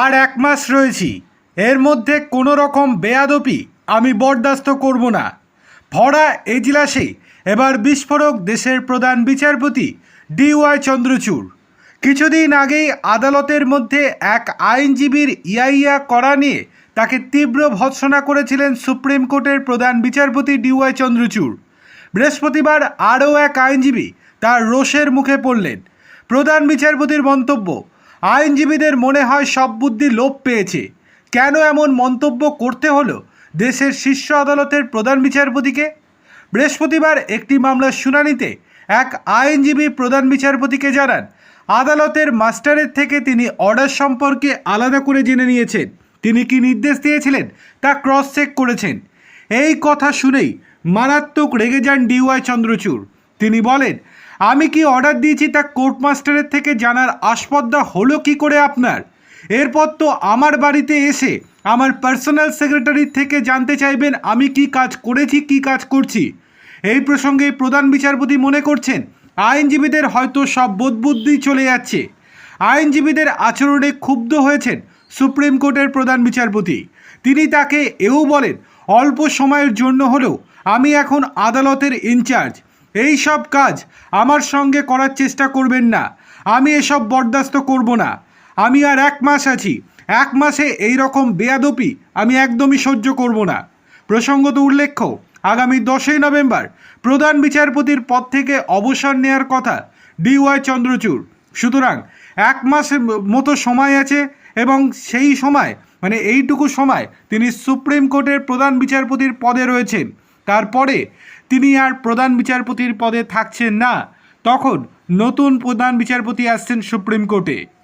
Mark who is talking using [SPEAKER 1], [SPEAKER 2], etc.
[SPEAKER 1] আর এক মাস রয়েছি। এর মধ্যে কোনো রকম বেয়াদপি আমি বরদাস্ত করব না। ভরা এজলাসে এবার বিস্ফোরক দেশের প্রধান বিচারপতি ডিওয়াই চন্দ্রচূড়। কিছুদিন আগেই আদালতের মধ্যে এক আইনজীবীর ইয়াইয়া করা নিয়ে তাকে তীব্র ভৎসনা করেছিলেন সুপ্রিম কোর্টের প্রধান বিচারপতি ডিওয়াই চন্দ্রচূড়। বৃহস্পতিবার আরও এক আইনজীবী তার রোষের মুখে পড়লেন। প্রধান বিচারপতির মন্তব্য আইনজীবীদের মনে হয় সব বুদ্ধি লোপ পেয়েছে। কেন এমন মন্তব্য করতে হলো দেশের শীর্ষ আদালতের প্রধান বিচারপতিকে? বৃহস্পতিবার একটি মামলার শুনানিতে এক আইনজীবী প্রধান বিচারপতিকে জানান, আদালতের মাস্টারের থেকে তিনি অর্ডার সম্পর্কে আলাদা করে জেনে নিয়েছেন। তিনি কি নির্দেশ দিয়েছিলেন? তা ক্রস চেক করেছেন। এই কথা শুনেই মারাত্মক রেগে যান ডিওয়াই চন্দ্রচূড়। তিনি বলেন আমি কি অর্ডার দিয়েছি তা কোর্ট মাস্টারের থেকে জানার আস্পর্ধা হলো কি করে আপনার? এরপর তো আমার বাড়িতে এসে আমার পার্সোনাল সেক্রেটারির থেকে জানতে চাইবেন আমি কি কাজ করেছি, কি কাজ করছি। এই প্রসঙ্গে প্রধান বিচারপতি মনে করছেন, আইনজীবীদের হয়তো সব বোধবুদ্ধি চলে যাচ্ছে। আইনজীবীদের আচরণে ক্ষুব্ধ হয়েছেন সুপ্রিম কোর্টের প্রধান বিচারপতি। তিনি তাকে এও বলেন, অল্প সময়ের জন্য হলেও আমি এখন আদালতের ইনচার্জ। এই সব কাজ আমার সঙ্গে করার চেষ্টা করবেন না। আমি এসব বরদাস্ত করব না। আমি আর এক মাস আছি। এক মাসে এই রকম বেয়াদপি আমি একদমই সহ্য করব না। প্রসঙ্গত উল্লেখ্য, আগামী দশই নভেম্বর প্রধান বিচারপতির পদ থেকে অবসর নেয়ার কথা ডিওয়াই চন্দ্রচূড়। সুতরাং এক মাসের মতো সময় আছে এবং সেই সময় মানে এইটুকু সময় তিনি সুপ্রিম কোর্টের প্রধান বিচারপতির পদে রয়েছেন। তারপরে তিনি আর প্রধান বিচারপতির পদে থাকছেন না। তখন নতুন প্রধান বিচারপতি আসছেন সুপ্রিম কোর্টে।